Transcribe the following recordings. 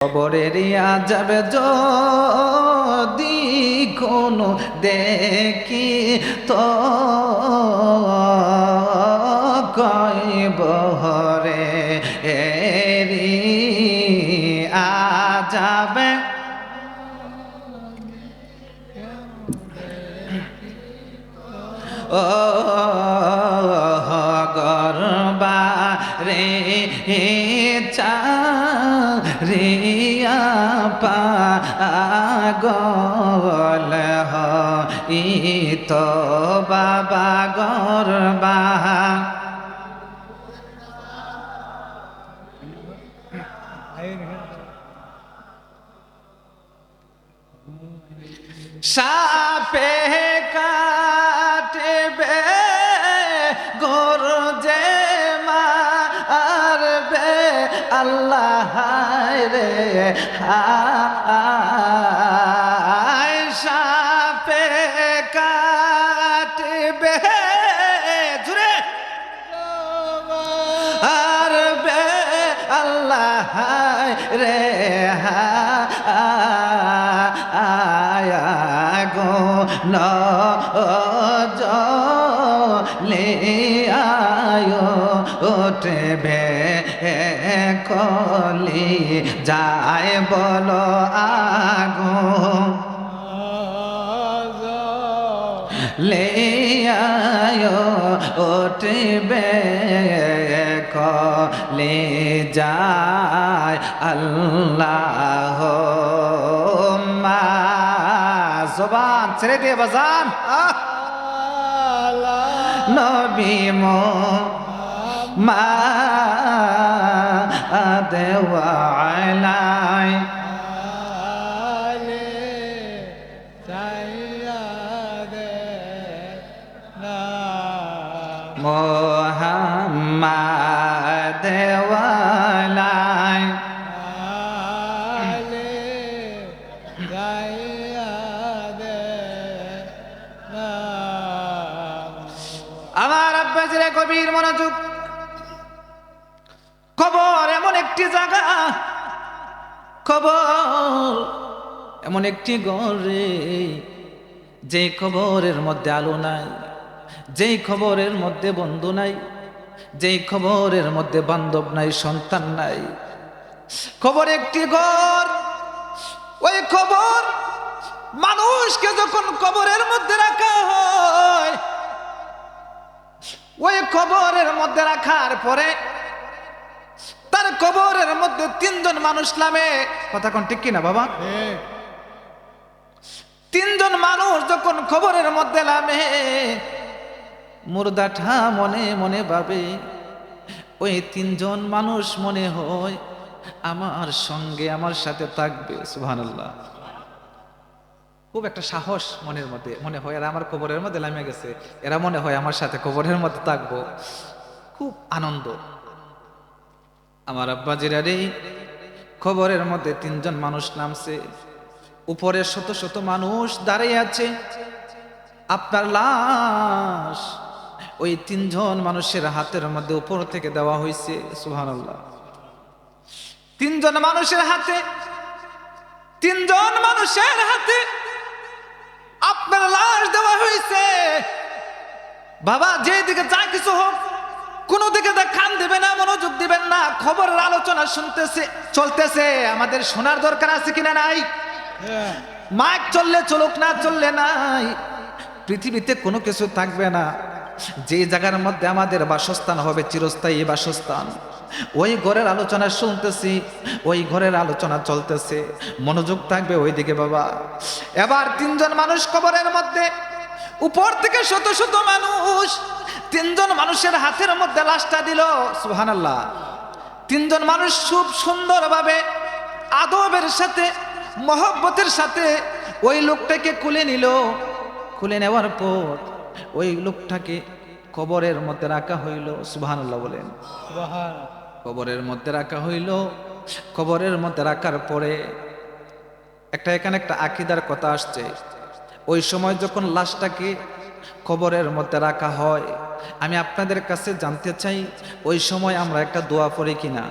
কবরের যাবে যদি কোনো দেখি তো কয় বহরে এরি আজাবে। ও গরবা রে চা রিয়া পাগল ই তো বাবা গরবা সাপে কাটবে গরজে মারবে আল্লাহ রে, হায় সাপে কাটবে। জুড়ে। আর বে আল্লাহ রে আয়া গো ন লে আয়ো উঠবে কলি যায় বল আগো। লে উঠবে কলে যায় আল্লাহ জবান ছেড়ে দিয়ে বাজান। নবী মা। দেওয়ালায় এমন একটি গড়ে যে খবরের মধ্যে আলো নাই, যেই খবরের মধ্যে বন্ধু নাই, যেই খবরের মধ্যে বান্ধব নাই, সন্তান নাই। খবর একটি ঘর ওই খবর মানুষকে যখন কবরের মধ্যে রাখা হয়, ওই কবরের মধ্যে রাখার পরে তার কবরের মধ্যে তিনজন মানুষ নামে, কথা কোন ঠিক কিনা বাবা? তিনজন মানুষ যখন খবরের মধ্যে নামে মুর্দাঠা মনে মনে ভাবে, ওই তিনজন মানুষ মনে হয় আমার সঙ্গে আমার সাথে থাকবে। সুবহানাল্লাহ। খুব একটা সাহস মনের মধ্যে, মনে হয় এরা আমার কবরের মধ্যে নামে গেছে। এরা মনে হয় আমার সাথে কবরের মধ্যে থাকব। খুব আনন্দ। আমার আব্বাজিরা রে খবরের মধ্যে তিনজন মানুষ নামছে। উপরে শত শত মানুষ দাঁড়িয়ে আছে। আপনার লাশ ওই তিনজন মানুষের হাতের মধ্যে উপর থেকে দেওয়া হয়েছে, সুবহানাল্লাহ। তিনজন মানুষের হাতে, তিনজন মানুষের হাতে আপনার লাশ দেওয়া হয়েছে। বাবা যেদিকে যা কিছু হোক, কোনো দিকে কান দিবে না, মনোযোগ দিবেন না, খবরের আলোচনা শুনতেছে, চলতেছে। আমাদের শোনার দরকার আছে কিনা নাই? মাইক চললে চলুক, না চললে নাই। পৃথিবীতে কোনো কিছু থাকবে না। যে জায়গার মধ্যে আমাদের বাসস্থান হবে চিরস্থায়ী বাসস্থান। ওই ঘরের আলোচনা শুনতেছি, ওই ঘরের আলোচনা চলতেছে। মনোযোগ থাকবে ওই দিকে বাবা। এবার তিনজন মানুষ কবরের মধ্যে, উপর থেকে শত শত মানুষ, তিনজন মানুষের হাতের মধ্যে লাশটা দিল সুহানাল্লাহ তিনজন মানুষ খুব সুন্দরভাবে আদবের সাথে মহব্বতের সাথে ওই লোকটাকে খুলে নিল। খুলে নেওয়ার পর ওই লোকটাকে কবরের মধ্যে রাখা হইল। সুবহানাল্লাহ বলেন। কবরের মধ্যে রাখা হইল। কবরের মধ্যে রাখার পরে একটা এখানে একটা আকিদার কথা আসছে। ওই সময় যখন লাশটাকে কবরের মধ্যে রাখা হয়, আমি আপনাদের কাছে জানতে চাই, ওই সময় আমরা একটা দোয়া পড়ি কিনা?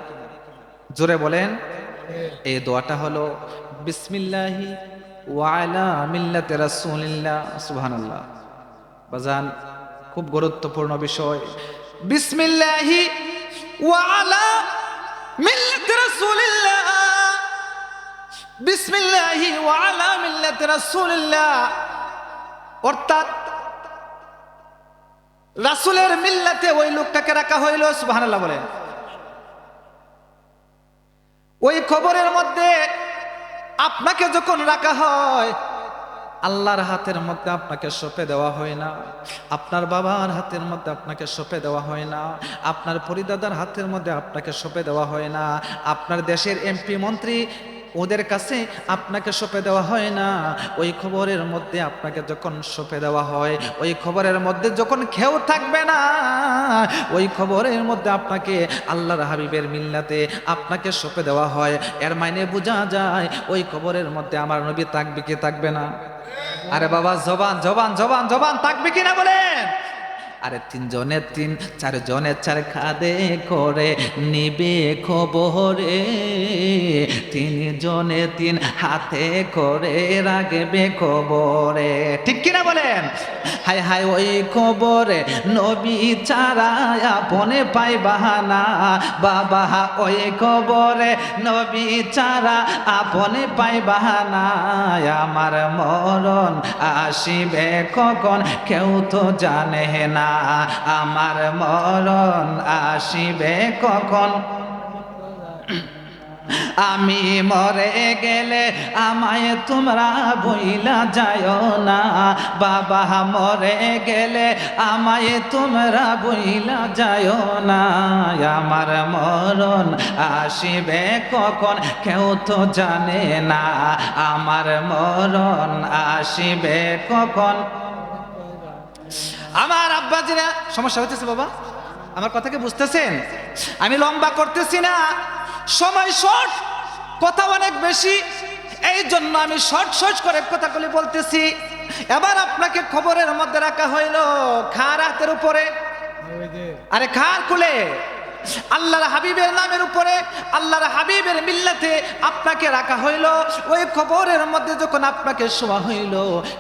জোরে বলেন। এই দোয়াটা হলো বিসমিল্লাহি ওয়ালা মিল্লাতে রাসূলিল্লাহ। সুবহানাল্লাহ। বাজান, খুব গুরুত্বপূর্ণ বিষয়। বিসমিল্লাহি ওয়ালা মিল্লাতে রাসূলিল্লাহ। বিসমিল্লাহি ওয়ালা মিল্লাতে রাসূলিল্লাহ। অর্থাৎ রাসূলের মিল্লাতে ওই লোকটাকে রাখা হইল, সুবহানাল্লাহ বলেন। ওই খবরের মধ্যে আপনাকে যখন রাখা হয়, আল্লাহর হাতের মধ্যে আপনাকে সঁপে দেওয়া হয় না। আপনার বাবার হাতের মধ্যে আপনাকে সঁপে দেওয়া হয় না। আপনার পরিদাদার হাতের মধ্যে আপনাকে সঁপে দেওয়া হয় না। আপনার দেশের এমপি, মন্ত্রী ওদের কাছে আপনাকে সঁপে দেওয়া হয় না। ওই খবরের মধ্যে আপনাকে যখন সঁপে দেওয়া হয়, ওই খবরের মধ্যে যখন খেউ থাকবে না, ওই খবরের মধ্যে আপনাকে আল্লাহর হাবিবের মিল্লাতে আপনাকে সঁপে দেওয়া হয়। এর মাইনে বোঝা যায়, ওই খবরের মধ্যে আমার নবী থাকবে কি থাকবে না? আরে বাবা, জবান জবান জবান জবান থাকবে কিনা বলেন? আরে তিনজনের তিন চারজনের চার খাদে করে নিবে খবরে। তিনজনে তিন হাতে করে রাখবে খবরে ঠিক কিনা বলেন? হাই হাই ওই খবরে নবী চারা আপনে পাই বাহানা। বাবা, ওই খবরে নবী চারা আপনে পাই বাহানা। আমার মরণ আসিবে কখন কেউ তো জানে না। আমার মরণ আসিবে কখন? আমি মরে গেলে আমায় তোমরা বইলা যায় না। বাবা মরে গেলে আমায় তোমরা বইলা যায় না। আমার মরণ আসিবে কখন কেউ তো জানে না। আমার মরণ আসিবে কখন? আমার আব্বাজিরা, সমস্যা হইতেছে বাবা? আমার কথাকে বুঝতেছেন? আমি লম্বা করতেছি না। সময় শর্ট কথা অনেক বেশি। এই জন্য আমি শর্ট শর্ট করে কথাগুলি বলতেছি। এবার আপনাকে খবরের মধ্যে রাখা হইল খার হাতের উপরে। আরে খার খুলে আল্লাহর হাবিবের নামের উপরে আল্লাহর হাবিবের মিল্লাতে আপনাকে রাখা হইল। ওই খবরের মধ্যে যখন আপনাকে শোয়া হইল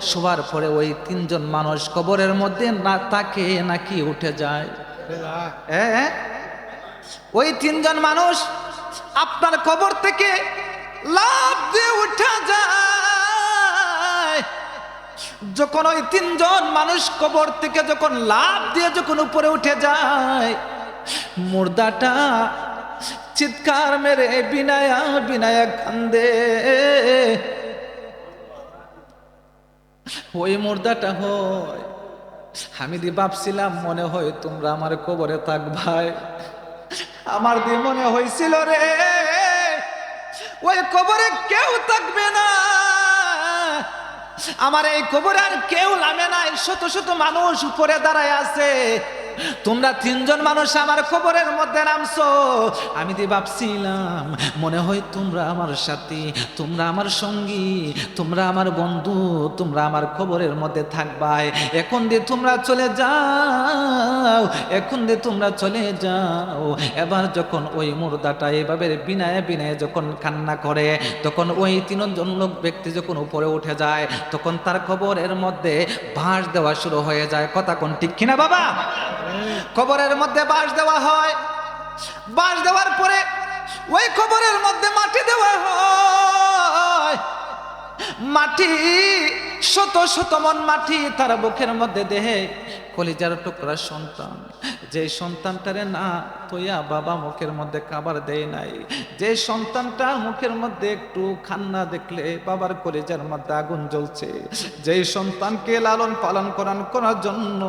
শোয়ার পরে ওই তিনজন মানুষ কবরের মধ্যে না তাকে নাকি উঠে যায়। হ্যাঁ। ওই তিনজন মানুষ আপনার কবর থেকে লাভ দিয়ে উঠে যায়। যখন ওই তিনজন মানুষ কবর থেকে যখন লাভ দিয়ে যখন উপরে উঠে যায়, মুর্দাটা চিৎকার মেরে বিনায়া বিনায়া কান্দে। ওই মুর্দাটা হয়, আমি দি ভাবছিলাম মনে হয় তোমরা আমার কবরে থাক ভাই আমার দি মনে হয়েছিল রে, ওই কবরে কেউ থাকবে না। আমার এই কবরে আর কেউ নামে নাই, শত শত মানুষ উপরে দাঁড়ায় আছে। তোমরা তিনজন মানুষ আমার খবরের মধ্যে নামছো। আমি দি ভাবছিলাম, মনে হয় তোমরা আমার সাথী, তোমরা আমার সঙ্গী, তোমরা আমার বন্ধু, তোমরা আমার খবরের মধ্যে থাকবাই। এখন দিয়ে তোমরা চলে যাও, এখন দিয়ে তোমরা চলে যাও, এবার যখন ওই মুর্দাটা এভাবে বিনায় বিনায় যখন কান্না করে, তখন ওই তিনজন লোক ব্যক্তি যখন উপরে উঠে যায়, তখন তার খবরের মধ্যে ভাঁজ দেওয়া শুরু হয়ে যায়। কথা কোন ঠিক কিনা বাবা? খবরের মধ্যে বাঁশ দেওয়া হয়। বাঁশ দেওয়ার পরে ওই কবরের মধ্যে মাটি দেওয়া হয়। মাটি, শত শত মন মাটি তার বুকের মধ্যে দেহে কলিজার টুকরা সন্তান। যে সন্তানটারে না তোয়া বাবা মুখের মধ্যে খাবার দেয় নাই, যে সন্তানটা মুখের মধ্যে একটু খান্না দেখলে বাবার কলিজার মধ্যে আগুন জ্বলছে, যে সন্তানকে লালন পালন করান করার জন্য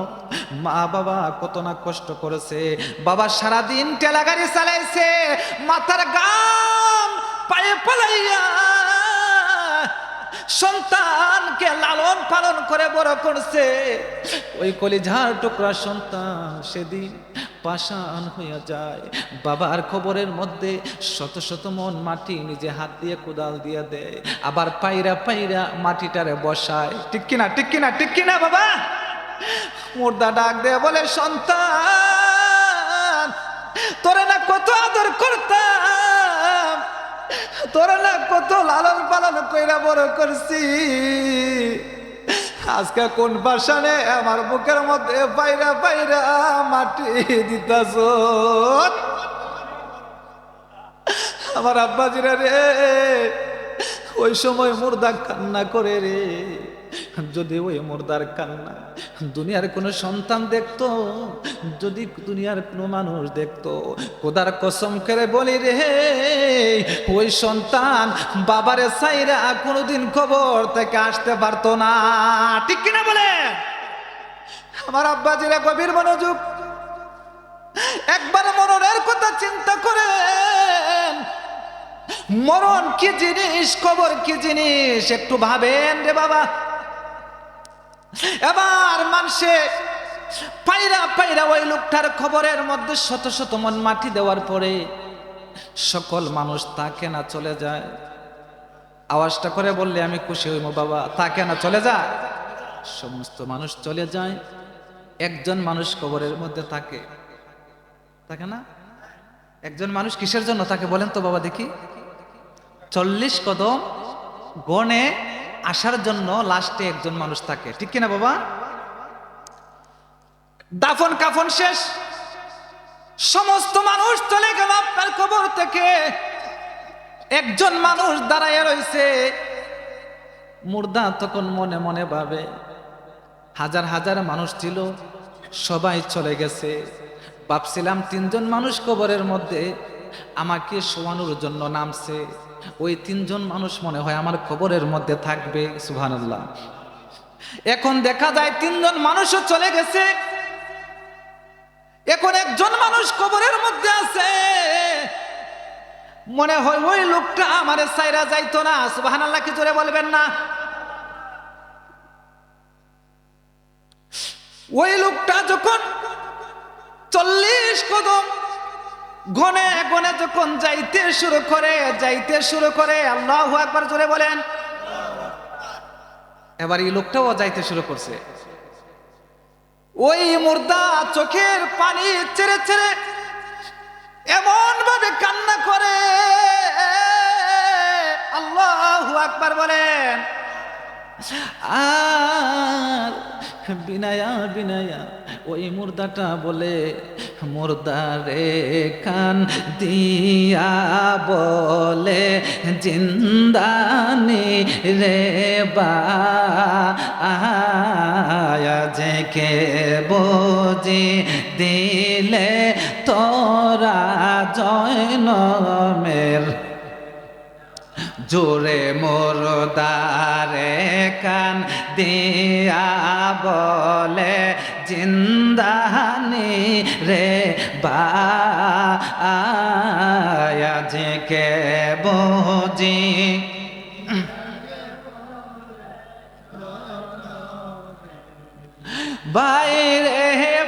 মা বাবা কত না কষ্ট করেছে, বাবা সারাদিন টেলা গাড়ি চালাইছে, মাথার গাম পায়ে পালাইয়া সন্তানকে লালন পালন করে বড় করছে। ওই কলিঝার টুকরা সন্তান সেদিন পাষাণ হইয়া যায়। বাবার খবরের মধ্যে শত শত মন মাটি নিজে হাত দিয়ে কোদাল দিয়ে দেয়। আবার পাইরা পাইরা মাটিটারে বসায়। ঠিক কিনা ঠিক কিনা ঠিক কিনা বাবা? মুর্দা ডাক দেয় বলে, সন্তান, তোরে না কত আদর করতাম? তোরা না কত লালন পালন কইরা বড় করছি। আজকে কোন বাসানে আমার বুকের মধ্যে পায়রা পায়রা মাটি দিতাস আমার আব্বাজিরা রে, ওই সময় মুর্দা কান্না করে রে। যদি ওই মুর্দার কান্না দুনিয়ার কোনো সন্তান দেখতো, যদি দুনিয়ার কোনো মানুষ দেখতো কোদার কসম করে বলি রে, ওই সন্তান বাবারে সাইরা কোনোদিন খবর থেকে আসতে পারতো না। ঠিক কিনা বলে আমার আব্বাজিরা গভীর মনোযোগ। একবার মরণের কথা চিন্তা করেন। মরণ কি জিনিস, কবর কি জিনিস, একটু ভাবেন রে বাবা। এবার মানুষে পাইরা পাইরা ওই লোকটার খবরের মধ্যে শত শত মন মাটি দেওয়ার পরে সকল মানুষ তাকে না চলে যায়। আওয়াজটা করে বললে, আমি খুশি হইব বাবা, তাকে না চলে যায় সমস্ত মানুষ চলে যায়। একজন মানুষ কবরের মধ্যে থাকে। থাকে না? একজন মানুষ কিসের জন্য তাকে বলেন তো বাবা দেখি। চল্লিশ কদম গণে আসার জন্য লাস্টে একজন মানুষ থাকে। ঠিক কিনা বাবা? দাফন কাফন শেষ। সমস্ত মানুষ চলে গেল আপনার কবর থেকে। একজন মানুষ দাঁড়ায় রয়েছে। মুর্দা তখন মনে মনে ভাবে, হাজার হাজার মানুষ ছিল, সবাই চলে গেছে। ভাবছিলাম তিনজন মানুষ কবরের মধ্যে, আমাকে শোয়ানোর জন্য নামছে। ওই তিনজন মানুষ মনে হয় আমার কবরের মধ্যে থাকবে, সুবহানাল্লাহ। এখন দেখা যায় তিনজন মানুষও চলে গেছে। এখন একজন মানুষ কবরের মধ্যে আছে। মনে হয় ওই লোকটা আমার সাইরা যাইতো না, সুবহানাল্লাহ, কি জোরে বলবেন না? ওই লোকটা যখন চল্লিশ কদম গনে গনে যখন যাইতে শুরু করে, যাইতে শুরু করে, আল্লাহ একবার জোরে বলেন। এবার এই লোকটাও যাইতে শুরু করছে। ওই মুর্দা চোখের পানি ছেড়ে ছেড়ে এমন ভাবে কান্না করে। আল্লাহ একবার বলেন, আর বিনায়া বিনায়া। ওই মুর্দাটা বলে মুর্দারে কান দিয়া বলে, জিন্দানি রে বা যে কে বোঝি দিলে তোরা জয়নমের। জোরে মোর দারে কান দিয়া বলে জিন্দানি রে বা কে বোঝি বাইরে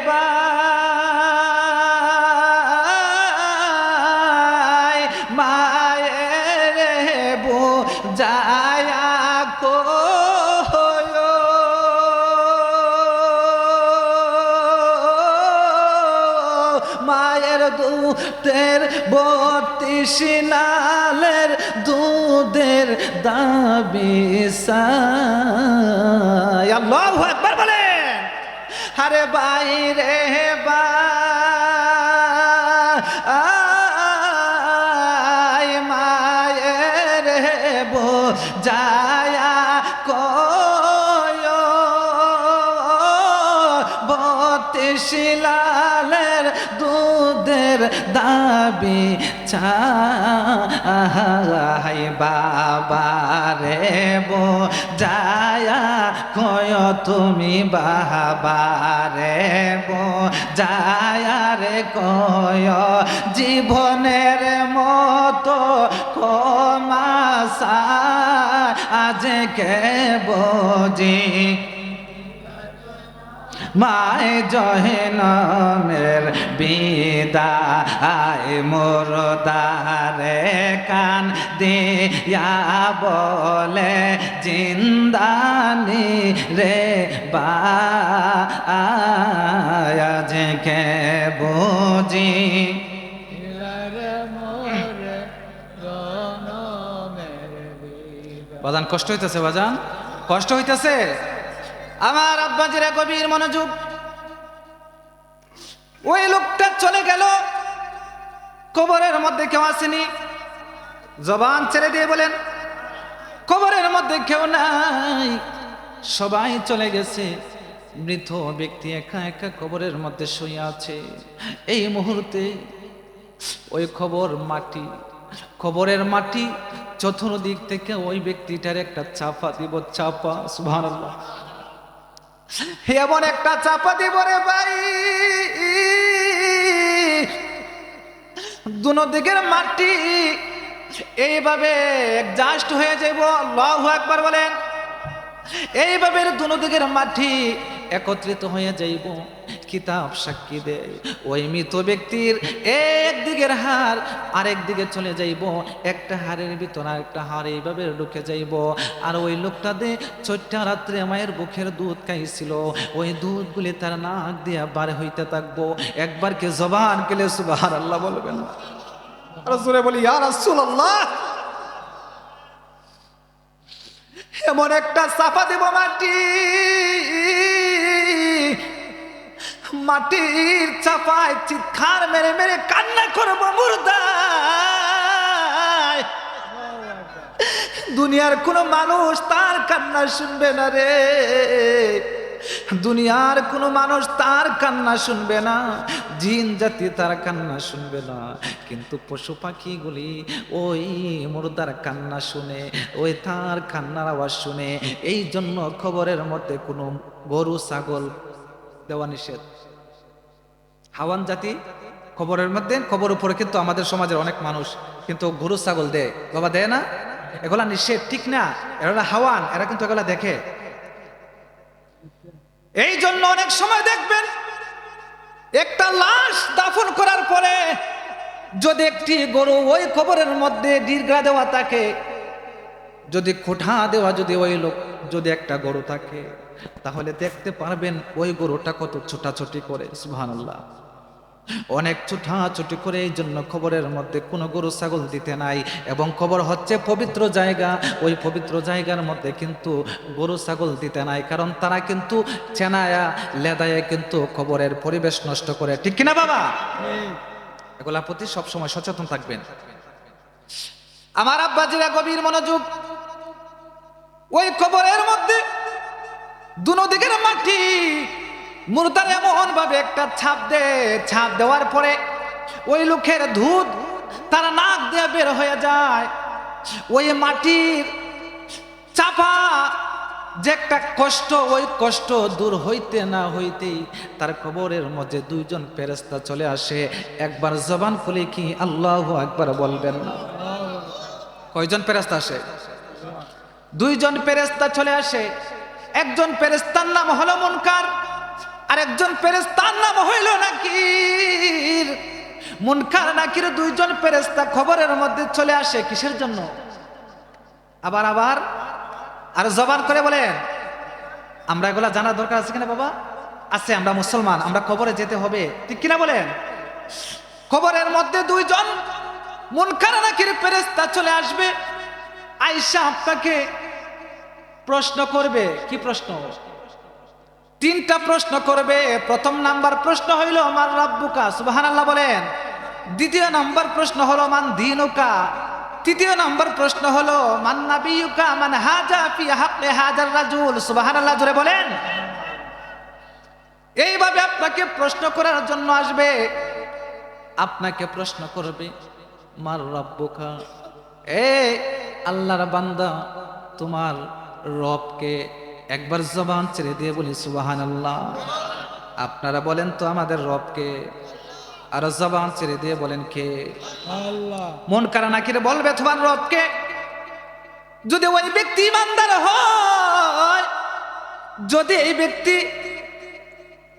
বত্রিশ নালের দুধের দাবি সাই। একবার বলেন। আরে বাইরে বা দাবি চাই বাবা রে বো, যায়া কয় তুমি বাবা রে বো, যায়া রে কয় জীবনের মতো কমাসা আজকে বোঝি মায় জহেনমের বিদায় মোর দারে কান দিয়া বলে, জিন্দানি রে বা আজকে বুঝি? বাজান, কষ্ট হইতেছে, বাজান? কষ্ট হইতেছে? আমার আব্বাজিরা গভীর মনোযোগ, ওই লোকটা চলে গেল। কবরের মধ্যে কেউ আসেনি। জবান ছেড়ে দিয়ে বলেন, কবরের মধ্যে কেউ নাই। সবাই চলে গেছে। মৃত ব্যক্তি একা একা কবরের মধ্যে শুয়ে আছে। এই মুহূর্তে ওই খবর মাটি, খবরের মাটি চতুর্দিক থেকে ওই ব্যক্তিটার একটা চাপা দিব, চাপা সুভান এমন একটা চাপা দিব রে ভাই। দুনো দিকের মাটি এইভাবে জাস্ট হয়ে যাইব লহু একবার বলেন। এইভাবে দুনো দিকের মাটি একত্রিত হয়ে যাইব। কিতাব সাক্ষী দেয়। ওই মৃত ব্যক্তির এক দিকের হার আরেক দিকে চলে যাইব। একটা হাড়ের ভিতর আরেকটা হাড় এইভাবে ঢুকে যাইব। আর ওই লোকটা দে চোট্টা রাত্রে মায়ের বুকের দুধ খাইছিল। ওই দুধগুলি তার নাক দিয়ে বার হইতে থাকব। একবার কে জবান কেলে সুবাহ আল্লাহ বলবেন রসুলে বলি, ইয়া রাসূলুল্লাহ, এমন একটা সাফা দিব মাটি। মাটির চাপায় চিৎকার মেরে মেরে কান্না করব দুনিয়ার কোন মানুষ তার কান্না শুনবে না রে। দুনিয়ার কোনো মানুষ তার কান্না শুনবে না। জিন জাতি তার কান্না শুনবে না। কিন্তু পশু পাখিগুলি ওই মুর্দার কান্না শুনে, ওই তার কান্নার আওয়াজ শুনে এই জন্য খবরের মতে কোনো গরু, ছাগল দেওয়া নিষেধ। হাওয়ান জাতি খবরের মধ্যে, খবর উপরে কিন্তু আমাদের সমাজের অনেক মানুষ কিন্তু গরু, ছাগল দেয়। বাবা দেয় না? এগুলা নিষেধ, ঠিক না? এরা হাওয়ান, এরা কিন্তু এগুলা দেখে। এই জন্য অনেক সময় দেখবেন, একটা লাশ দাফন করার পরে যদি একটি গরু ওই খবরের মধ্যে দীর্ঘা দেওয়া থাকে, যদি খোঠা দেওয়া যদি ওই লোক, যদি একটা গরু থাকে, তাহলে দেখতে পারবেন ওই গরুটা কত ছোটাছুটি করে, সুবহানাল্লাহ। অনেক ছুটাছুটি করে এই জন্য খবরের মধ্যে কোনো গরু, ছাগল দিতে নাই। এবং খবর হচ্ছে পবিত্র জায়গা। ওই পবিত্র জায়গার মধ্যে কিন্তু গরু, ছাগল দিতে নাই। কারণ তারা কিন্তু চেনায়া, লেদায়া কিন্তু খবরের পরিবেশ নষ্ট করে। ঠিক কিনা বাবা? এগুলা প্রতি সবসময় সচেতন থাকবেন। আমার আব্বাজিরা গভীর মনোযোগ। ওই খবরের মধ্যে দুনো দিকের মাটি মুর্দার এমন ভাবে একটা ছাপ দে, ছাপ দেওয়ার পরে ওই লোকের ধূত তার নাক দিয়ে বের হয়ে যায়। ওই মাটির চাপা যে একটা কষ্ট, ওই কষ্ট দূর হইতে না হইতেই তার কবরের মধ্যে দুইজন ফেরেস্তা চলে আসে। একবার জবান খুলে কি আল্লাহ একবার বলবেন? না কয়জন ফেরেস্তা আসে? দুইজন ফেরেস্তা চলে আসে। একজন ফেরেস্তার নাম হলো মুনকার আর একজন ফেরেস্তার নাম হইল নাকির। মুনকার, নাকির দুইজন ফেরেস্তা খবরের মধ্যে চলে আসে কিসের জন্য? আবার আবার, আর জবান করে বলেন, আমরা এগুলা জানার দরকার আছে কিনা বাবা? আছে, আমরা মুসলমান, আমরা খবরে যেতে হবে। ঠিক কিনা বলেন? খবরের মধ্যে দুইজন মুনকার, নাকির ফেরেস্তা চলে আসবে। আইসা আপনাকে প্রশ্ন করবে। কি প্রশ্ন? তিনটা প্রশ্ন করবে। প্রথম নাম্বার প্রশ্ন হইল আমার রাব্বুকা? সুবাহান আল্লাহ বলেন। দ্বিতীয় নাম্বার প্রশ্ন হলো, মান দিনুকা? তৃতীয় নাম্বার প্রশ্ন হলো, মান নাবিয়ুকা? মান হাজা ফি হাqqi হাজার রাজুল? সুবহানাল্লাহ জোরে বলেন। এইভাবে আপনাকে প্রশ্ন করার জন্য আসবে। আপনাকে প্রশ্ন করবে, মার রাব্বুকা? এ, আল্লাহর বান্দা, তোমার রবকে একবার জবান ছেড়ে দিয়ে বলি সুবাহান আল্লাহ আপনারা বলেন তো আমাদের রবকে। আর জবান ছেড়ে দিয়ে বলেন কে? মন কারা নাকিরে বলবে তোমার রবকে? যদি ওই ব্যক্তি ইমানদার হয় যদি এই ব্যক্তি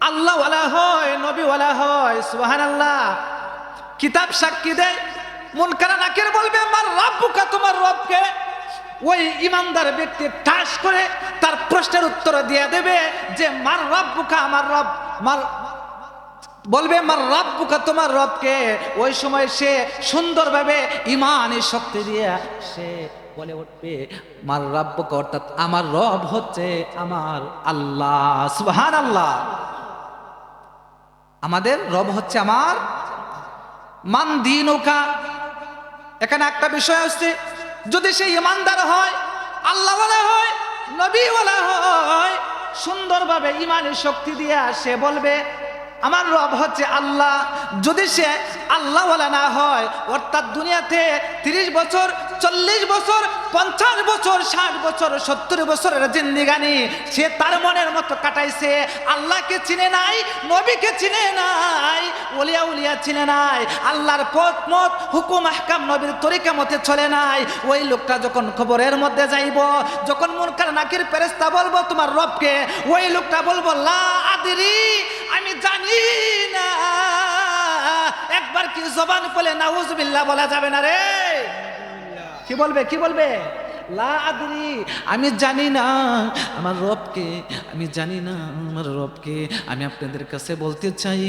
আল্লাহওয়ালা হয় নবীওয়ালা হয় সুবাহান আল্লাহ কিতাব সাক্ষী দেয় মন কারা নাকির বলবে আমার রব রব্বুকা তোমার রবকে? ওই ইমানদার ব্যক্তি ঠাস করে তার প্রশ্নের উত্তর দিয়ে দেবে যে, মার রব বুকা আমার রব, মার, বলবে, মার রব বুকা তোমার রবকে। ওই সময় সে সুন্দরভাবে ইমানের শক্তি দিয়ে সে বলে উঠবে আমার রব্ব অর্থাৎ আমার রব হচ্ছে আমার আল্লাহ। সুবহান আল্লাহ আমাদের রব হচ্ছে আমার, মান দিনুকা। এখানে একটা বিষয় আসছে যদি সে ইমানদার হয় আল্লাহ হয় নবীওয়ালা হয় সুন্দরভাবে ইমানের শক্তি দিয়ে সে বলবে আমার রব হচ্ছে আল্লাহ। যদি সে আল্লাহওয়ালা না হয়, অর্থাৎ দুনিয়াতে তিরিশ বছর, চল্লিশ বছর, পঞ্চাশ বছর, ষাট বছর, সত্তর বছরের জিন্দিগানি, সে তার মনের মতো কাটাইছে। আল্লাহকে চিনে নাই, নবীকে চিনে নাই উলিয়া উলিয়া চিনে নাই। আল্লাহর পথ, মত, হুকুম, আহকাম নবীর তরিকা মতে চলে নাই। ওই লোকটা যখন খবরের মধ্যে যাইব, যখন মুনকার নাকির পেরেস্তা বলব তোমার রবকে, ওই লোকটা বলব, লা আদিরি আমি জানি না। একবার কি জবান বলে নাউজুবিল্লাহ বলা যাবে না রে? কি বলবে কি বলবে? লা আমি জানি না। আমার রবকে, আমি জানি না আমার রবকে। আমি আপনাদের কাছে বলতে চাই,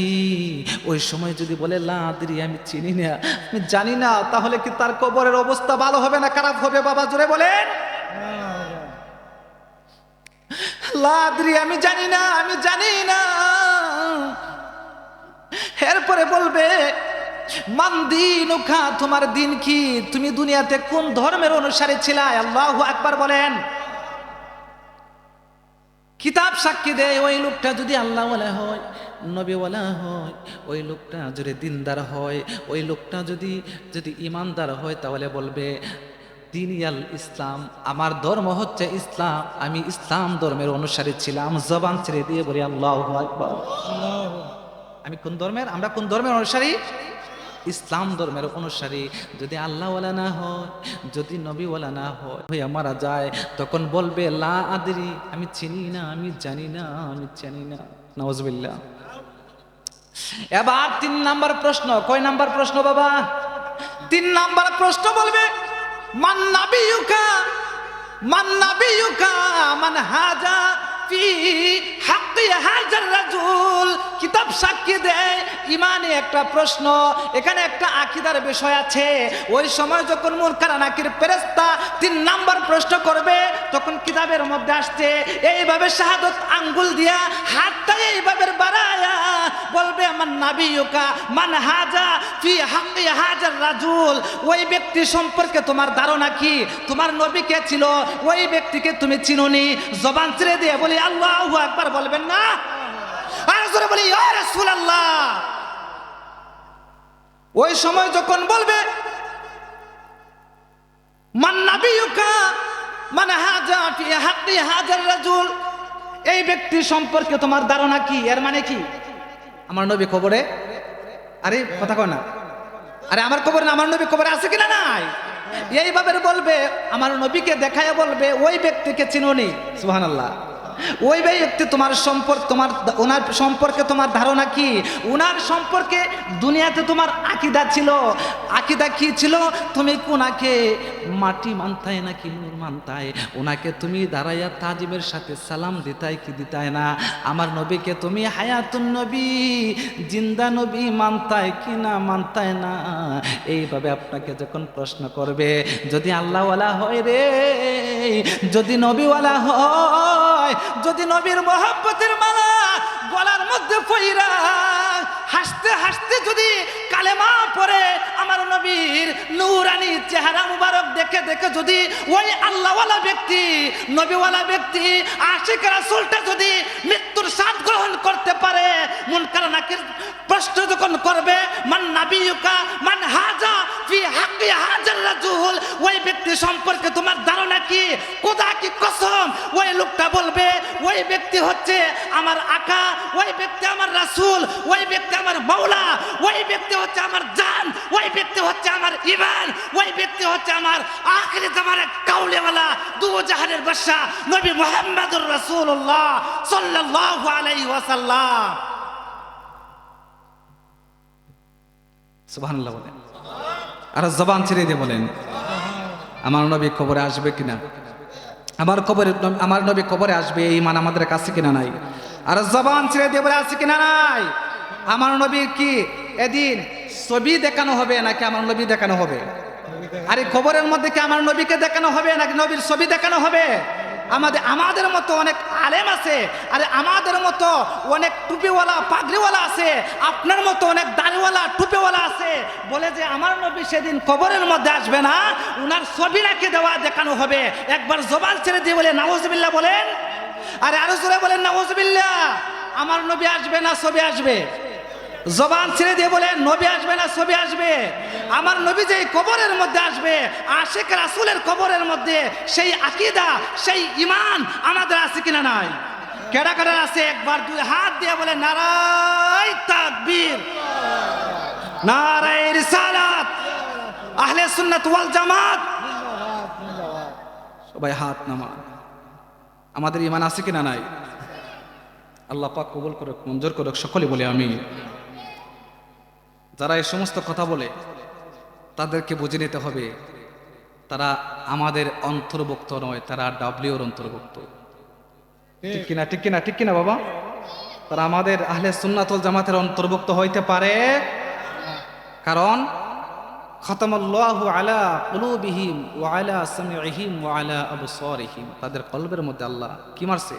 ওই সময় যদি বলে লা আমি চিনি না। আমি জানি না, তাহলে কি তার কবরের অবস্থা ভালো হবে না খারাপ হবে বাবা, জোরে বলেন? লা আমি জানি না, আমি জানি না। এরপরে বলবে, মান দিন তোমার দিন কি? তুমি দুনিয়াতে কোন ধর্মের অনুসারী ছিলা? আল্লাহ একবার বলেন, কিতাব সাক্ষী দেয় ওই লোকটা যদি আল্লাহওয়ালা হয় নবীওয়ালা হয়, ওই লোকটা যদি দিনদার হয়, ওই লোকটা যদি যদি ইমানদার হয়, তাহলে বলবে, দিনিয়াল ইসলাম, আমার ধর্ম হচ্ছে ইসলাম, আমি ইসলাম ধর্মের অনুসারী ছিলাম, জবান ছেড়ে দিয়ে বলি আল্লাহ আকবার। আমি কোন ধর্মের? আমরা কোন ধর্মের অনুসারী? ইসলাম ধর্মের অনুসারী। যদি আল্লাহওয়ালা না হয়, যদি নবীওয়ালা না হয়, হইয়া মারা যায়, তখন বলবে, লা আদরি। আমি চিনি না, আমি জানি না, আমি জানি না। নওয়াজবিল্লাহ এবার তিন নাম্বার প্রশ্ন। কয় নাম্বার প্রশ্ন বাবা? তিন নাম্বার প্রশ্ন বলবে, মান নাবিয়ুকা মান নাবিয়ুকা, মান হাজা ফি হাক্কি। রাজুল ওই এইভাবে শাহাদত আঙ্গুল দিয়া হাতটা এইভাবে বাড়ায়া বলবে আমার মান হাজা হাজার রাজুল। ওই ব্যক্তি সম্পর্কে তোমার ধারণা কি? তোমার নবী কে ছিল? ওই ব্যক্তিকে তুমি চিনোনি? জবান ছেড়ে দিয়ে বলি, আল্লাহ একবার বলবেন না? আর জোরে বলি রাসূলুল্লাহ! ওই সময় যখন বলবে, মান নাবিয়ুকা, মান হাজা হাক্কি হাজার রাজুল, এই ব্যক্তি সম্পর্কে তোমার ধারণা কি? এর মানে কি? আমার নবী খবরে আরে, কথা কয় না। আরে, আমার খবর না, আমার নবী খবরে আছে কিনা নাই? এইভাবে বলবে, আমার নবীকে দেখায় বলবে, ওই ব্যক্তিকে চিনোনি। সুবহানাল্লাহ। ওই ব্যক্তি তোমার সম্পর্ক, তোমার ওনার সম্পর্কে তোমার ধারণা কি? ওনার সম্পর্কে দুনিয়াতে তোমার আকিদা ছিল। আকিদা কি ছিল? তুমি কোনাকে মাটি মানতায় নাকি নূর মানতায়? ওনাকে তুমি দাঁড়াইয়া তাজিমের সাথে সালাম দিতাই কি দিতায় না? আমার নবীকে তুমি হায়াতুন নবী, জিন্দা নবী মানতায় কি না মানতায় না? এইভাবে আপনাকে যখন প্রশ্ন করবে, যদি আল্লাহওয়ালা হয় রে, যদি নবীওয়ালা হয় যদি নবীর মহাব্বতের মালা গলার মধ্যে পইরা হাসতে হাসতে যদি কালেমা পরে আমার নবীর নূরানি চেহারা মুবারক দেখে দেখে যদি ওই আল্লাহওয়ালা ব্যক্তি, নবীওয়ালা ব্যক্তি, আশিক রাসূলটা যদি মৃত্যুর স্বাদ গ্রহণ করতে পারে মন মুনকার নাকির প্রশ্ন যখন করবে, মান নাবিয়ুকা, মান হাজা, ফি হাক্কি হাজার রাজুল, ওই ব্যক্তি সম্পর্কে তোমার ধারণা কি? কোদা কি কসম? ওই লোকটা বলবে, ওই ব্যক্তি হচ্ছে আমার আকা ওই ব্যক্তি আমার রাসূল, ওই ব্যক্তি আমার মাওলা, ওই ব্যক্তি হচ্ছে আমার জান, ওই ব্যক্তি হচ্ছে আমার ইমান ওই ব্যক্তি হচ্ছে আমার আখিরি জামানের কাউলেওয়ালা দু জাহানের বাদশা নবী মুহাম্মদুর রাসূলুল্লাহ সাল্লাল্লাহু আলাইহি ওয়াসাল্লাম। আর জবান ছেড়ে দিয়ে বলেন, আমার নবী কবরে আসবে কিনা? আমার কবরে, আমার নবী কবরে আসবে, এই মান আমাদের কাছে কিনা নাই? আর জবান ছেড়ে দিয়ে বলে, আছে কিনা নাই? আমার নবীর কি, এদিন ছবি দেখানো হবে নাকি আমার নবী দেখানো হবে? আরে খবরের মধ্যে কি আমার নবীকে দেখানো হবে নাকি নবীর ছবি দেখানো হবে? আমাদের আমাদের মতো অনেক আলেম আছে, আরে আমাদের মতো অনেক টুপিওয়ালা, পাগড়িওয়ালা আছে, আপনার মতো অনেক দাড়িওয়ালা, টুপিওয়ালা আছে। বলে যে, আমার নবী সেদিন কবরের মধ্যে আসবে না, উনার ছবি নাকি দেওয়া দেখানো হবে। একবার জবান ছেড়ে দিয়ে বলে নাওজবিল্লা বলেন আরে আরও জোরে বলেন নাওজবিল্লা আমার নবী আসবে না, ছবি আসবে। জবান ছেড়ে দিয়ে বলে নবী আসবে না, ছবি আসবে। আমার নবী যে কবরের মধ্যে আসবে আশেখ রাসুলের কবরের মধ্যে সেই আকিদা, সেই ইমান আমাদের আছে কিনা নাই? কেডা কেডা আছে? একবার দুই হাত দিয়ে বলে নারাই তাকবীর। নারাই রিসালাত। আহলে সুন্নাত ওয়াল জামাত। সবাই হাত নামা আমাদের ইমান আছে কিনা নাই? আল্লাহ পাক কবুল করুক, মঞ্জুর করুক, সকলে বলে আমি যারা এই সমস্ত কথা বলে, তাদেরকে বুঝে নিতে হবে, তারা আমাদের অন্তর্ভুক্ত নয়, তারা ডাব্লিউর অন্তর্ভুক্ত। ঠিক কিনা ঠিক কিনা ঠিক কিনা বাবা? তারা আমাদের আহলে সুন্নাতুল জামাতের অন্তর্ভুক্ত হইতে পারে? কারণ খতমাল্লাহু আলা কুলুবিহিম ওয়া আলা সামিইহিম ওয়া আলা আবসারিহিম। তাদের কলবের মধ্যে আল্লাহ কি মারছে?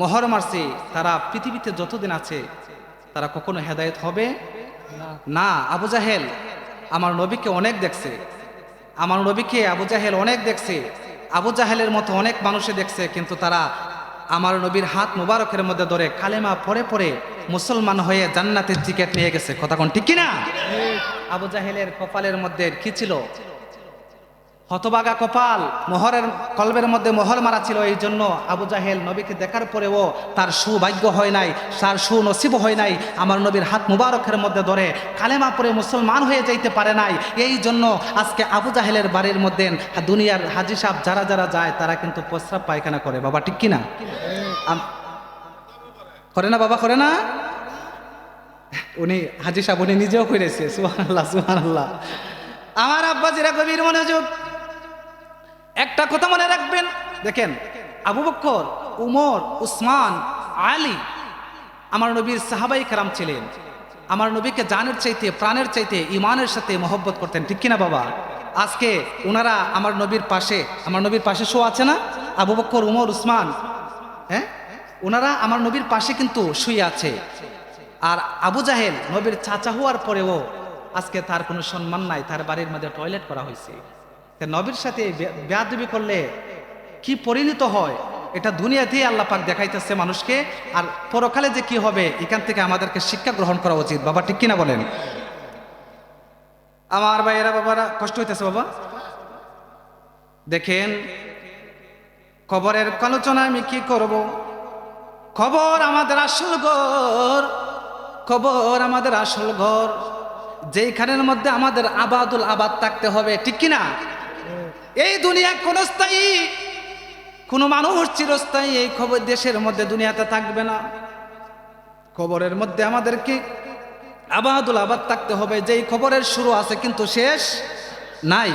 মোহর মারছে। তারা পৃথিবীতে যতদিন আছে, তারা কখনো হেদায়েত হবে না। আবু জাহেল, আমার নবীকে অনেক দেখছে। আমার নবীকে আবু জাহেল অনেক দেখছে। আবু জাহেলের মতো অনেক মানুষে দেখছে, কিন্তু তারা আমার নবীর হাত মুবারকের মধ্যে ধরে কালেমা পরে পরে মুসলমান হয়ে জান্নাতের টিকিট নিয়ে গেছে। কথা কোন ঠিক কিনা? আবু জাহেলের কপালের মধ্যে কি ছিল? হতবাগা কপাল, মোহরের কলবের মধ্যে মোহর মারা ছিল। এই জন্য আবু জাহেল নবীকে দেখার পরেও তার সুভাগ্য হয় নাই, তার সুনসিব হয় নাই। আমার নবীর হাত মুবারকের মধ্যে ধরে কালেমা পরে মুসলমান হয়ে যাইতে পারে নাই। এই জন্য আজকে আবু জাহেলের বাড়ির মধ্যে দুনিয়ার হাজি সাহেব যারা যারা যায়, তারা কিন্তু প্রস্রাব পায়খানা করে। বাবা, ঠিক কিনা? করে না বাবা, করে না? উনি হাজি সাহেব, উনি নিজেও করেছে সুহান আল্লাহ সুহান আল্লাহ আমার গভীর মনোযোগ, একটা কথা মনে রাখবেন, দেখেন, আবু বক্কর, উমর, উসমান, আলী, আমার নবীর সাহাবাই কারাম ছিলেন। আমার নবীকে জানের চাইতে, প্রাণের চাইতে ইমানের সাথে মহব্বত করতেন, ঠিক কিনা বাবা? আজকে ওনারা আমার নবীর পাশে, আমার নবীর পাশে শো আছে না? আবু বক্কর, উমর, উসমান হ্যাঁ? ওনারা আমার নবীর পাশে কিন্তু শুয়ে আছে। আর আবু জাহেল নবীর চাচা হওয়ার পরেও আজকে তার কোনো সম্মান নাই, তার বাড়ির মধ্যে টয়লেট করা হয়েছে। নবীর সাথে বেয়াদবি করলে কি পরিণত হয়? এটা দুনিয়াতেই আল্লাহ পাক দেখাইতেছে মানুষকে। আর পরকালে যে কি হবে, এখান থেকে আমাদেরকে শিক্ষা গ্রহণ করা উচিত। বাবা, ঠিক কিনা বলেন? আমার ভাইয়েরা, বাবারা, কষ্ট হইতেছে, বাবা? দেখেন, কবরের আলোচনা আমি কি করব? খবর আমাদের আসল ঘর। খবর আমাদের আসল ঘর। যেইখানের মধ্যে আমাদের আবাদুল আবাদ থাকতে হবে, ঠিক কিনা? এই দুনিয়া স্থায়ী, কোনো মানুষ চিরস্থায়ী এই খবর দেশের মধ্যে দুনিয়াতে থাকবে না। খবরের মধ্যে আমাদেরকে আবাদুল আবাদ থাকতে হবে, যেই খবরের শুরু আছে কিন্তু শেষ নাই।